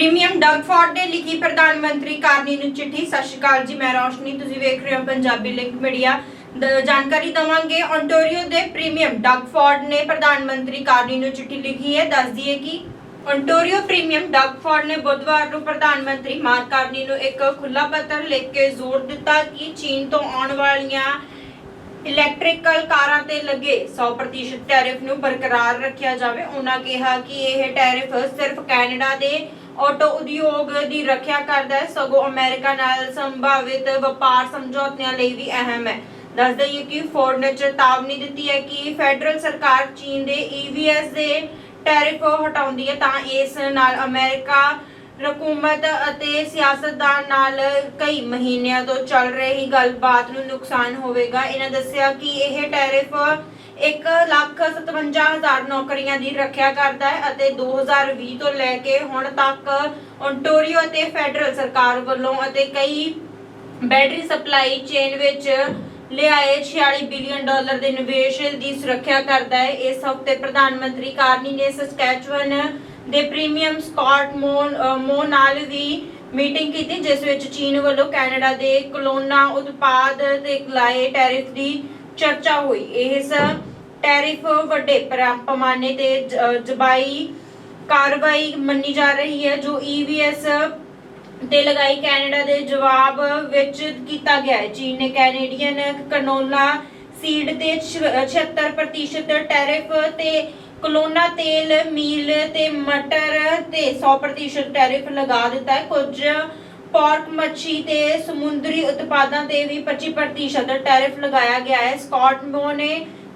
Premium Doug Ford ਨੇ ਲਿਖੀ ਪ੍ਰਧਾਨ ਮੰਤਰੀ ਕਾਰਨੀ ਨੂੰ ਚਿੱਠੀ, ਸਤਿ ਸ਼੍ਰੀ ਅਕਾਲ ਜੀ, ਮੈਂ ਰੌਸ਼ਨੀ, ਤੁਸੀਂ ਵੇਖ ਰਹੇ ਹੋ ਪੰਜਾਬੀ ਲਿੰਕ ਮੀਡੀਆ। ਜਾਣਕਾਰੀ ਦਵਾਂਗੇ ontario ਦੇ ਪ੍ਰੀਮੀਅਮ ਡਗ ਫੋਰਡ ਨੇ ਪ੍ਰਧਾਨ ਮੰਤਰੀ ਕਾਰਨੀ ਨੂੰ ਚਿੱਠੀ ਲਿਖੀ ਹੈ। ਦੱਸ ਦਈਏ ਕਿ ontario ਪ੍ਰੀਮੀਅਮ ਡਗ ਫੋਰਡ ਨੇ ਬੁੱਧਵਾਰ ਨੂੰ ਪ੍ਰਧਾਨ ਮੰਤਰੀ ਮਾਰਕ ਕਾਰਨੀ ਨੂੰ ਇੱਕ ਖੁੱਲਾ ਪੱਤਰ ਲਿਖ ਕੇ ਜ਼ੋਰ ਦਿੱਤਾ ਕਿ ਚੀਨ ਤੋਂ ਆਉਣ ਵਾਲੀਆਂ ਇਲੈਕਟ੍ਰੀਕਲ ਕਾਰਾਂ ਤੇ ਲੱਗੇ 100% ਟੈਰਿਫ ਨੂੰ ਬਰਕਰਾਰ ਰੱਖਿਆ ਜਾਵੇ। ਉਹਨਾਂ ਕਿਹਾ ਕਿ ਇਹ ਟੈਰਿਫ ਸਿਰਫ ਕੈਨੇਡਾ ਦੇ ਆਟੋ ਉਦਯੋਗ ਦੀ ਰੱਖਿਆ ਕਰਦਾ ਹੈ। ਸਗੋਂ ਅਮਰੀਕਾ ਨਾਲ ਸੰਭਾਵਿਤ ਵਪਾਰ ਸਮਝੌਤਿਆਂ ਲਈ ਵੀ ਅਹਿਮ ਹੈ। ਦੱਸ ਦਈਏ ਕਿ ਫੋਰਡ ਨੇ ਚੇਤਾਵਨੀ ਦਿੱਤੀ ਹੈ ਕਿ ਫੈਡਰਲ ਸਰਕਾਰ ਚੀਨ ਦੇ EVs ਦੇ ਟੈਰਿਫ ਹਟਾਉਂਦੀ ਹੈ ਤਾਂ ਇਸ ਨਾਲ ਅਮਰੀਕਾ ਹਕੂਮਤ ਅਤੇ ਸਿਆਸਤਦਾਨ ਨਾਲ ਕਈ ਮਹੀਨਿਆਂ ਤੋਂ ਚੱਲ ਰਹੀ ਗੱਲਬਾਤ ਨੂੰ ਨੁਕਸਾਨ ਹੋਵੇਗਾ। ਇਹਨਾਂ ਦੱਸਿਆ ਕਿ ਇਹ ਟੈਰਿਫ 1,57,000 ਨੌਕਰੀਆਂ ਦੀ ਰੱਖਿਆ ਕਰਦਾ ਹੈ ਅਤੇ 2020 ਤੋਂ ਲੈ ਕੇ ਹੁਣ ਤੱਕ ontario ਅਤੇ ਫੈਡਰਲ ਸਰਕਾਰ ਵੱਲੋਂ ਅਤੇ ਕਈ ਬੈਟਰੀ ਸਪਲਾਈ ਚੇਨ ਵਿੱਚ ਲਿਆਏ 46 ਬਿਲੀਅਨ ਡਾਲਰ ਦੇ ਨਿਵੇਸ਼ ਦੀ ਸੁਰੱਖਿਆ ਕਰਦਾ ਹੈ। ਇਸ ਹਫ਼ਤੇ ਪ੍ਰਧਾਨ ਮੰਤਰੀ ਕਾਰਨੀ ਨੇ ਸਸਕੈਚੁਅਨ ਦੇ ਪ੍ਰੀਮੀਅਮ ਸਕਾਟ ਮੋਨ ਮੋ ਨਾਲ ਵੀ ਮੀਟਿੰਗ ਕੀਤੀ ਜਿਸ ਵਿੱਚ ਚੀਨ ਵੱਲੋਂ ਕੈਨੇਡਾ ਦੇ ਕਲੋਨਾ ਉਤਪਾਦ ਤੇ ਲਾਏ ਟੈਰਿਫ ਦੀ ਚਰਚਾ ਹੋਈ। ਇਸ ਟੈਰਿਫ ਵੱਡੇ ਪੈਮਾਨੇ ਤੇ ਜਬਾਈ ਕਾਰਵਾਈ ਮੰਨੀ ਜਾ ਰਹੀ ਹੈ, ਜੋ E ਤੇ ਲਗਾਈ ਕੈਨੇਡਾ ਦੇ ਜਵਾਬ ਵਿੱਚ ਕੀਤਾ ਗਿਆ ਹੈ। ਚੀਨ ਨੇ ਕੈਨੇਡੀਅਨ ਕਨੋਲਾ ਸੀਡ ਤੇ 76% ਟੈਰਿਫ ਤੇ ਕਲੋਨਾ ਤੇਲ, ਮੀਲ ਤੇ ਮਟਰ ਤੇ 100% ਟੈਰਿਫ ਲਗਾ ਦਿੱਤਾ ਹੈ। ਕੁਝ ਪੋਰਕ ਮੱਛੀ ਤੇ ਸਮੁੰਦਰੀ ਉਤਪਾਦਾਂ ਤੇ ਵੀ 25% ਟੈਰਿਫ ਲਗਾਇਆ ਗਿਆ ਹੈ। ਸਕਾਟਮੋ ਨੇ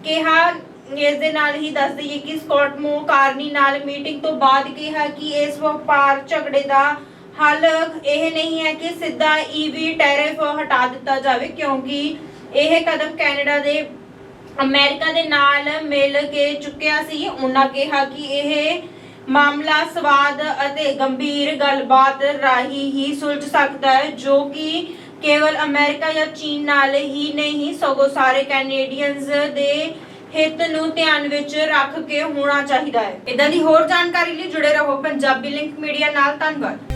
ਕਿਹਾ ਇਸ ਦੇ ਨਾਲ ਹੀ ਦੱਸ ਦਈਏ ਕਿ ਸਕਾਟਮੋ ਕਾਰਨੀ ਨਾਲ ਮੀਟਿੰਗ ਤੋਂ ਬਾਅਦ ਕਿਹਾ ਕਿ ਇਸ ਵਪਾਰ ਝਗੜੇ ਦਾ ਹੱਲ ਇਹ ਨਹੀਂ ਹੈ ਕਿ ਸਿੱਧਾ ਈਵੀ ਟੈਰਿਫ ਹਟਾ ਦਿੱਤਾ ਜਾਵੇ, ਕਿਉਂਕਿ ਇਹ ਕਦਮ ਕੈਨੇਡਾ ਦੇ ਅਮਰੀਕਾ ਦੇ ਨਾਲ ਮਿਲ ਕੇ ਚੁੱਕਿਆ ਸੀ। ਉਹਨਾਂ ਕਿਹਾ ਕਿ ਇਹ ਮਾਮਲਾ ਸਵਾਦ ਅਤੇ ਗੰਭੀਰ ਗੱਲਬਾਤ ਰਾਹੀਂ ਹੀ ਸੁਲਝ ਸਕਦਾ ਹੈ, ਜੋ ਕਿ ਕੇਵਲ ਅਮਰੀਕਾ ਜਾਂ ਚੀਨ ਨਾਲ ਹੀ ਨਹੀਂ, ਸਗੋਂ ਸਾਰੇ ਕੈਨੇਡੀਅਨਸ ਦੇ ਹਿੱਤ ਨੂੰ ਧਿਆਨ ਵਿੱਚ ਰੱਖ ਕੇ ਹੋਣਾ ਚਾਹੀਦਾ ਹੈ। ਇਦਾਂ ਦੀ ਹੋਰ ਜਾਣਕਾਰੀ ਲਈ ਜੁੜੇ ਰਹੋ ਪੰਜਾਬੀ ਲਿੰਕ ਮੀਡੀਆ ਨਾਲ। ਧੰਨਵਾਦ।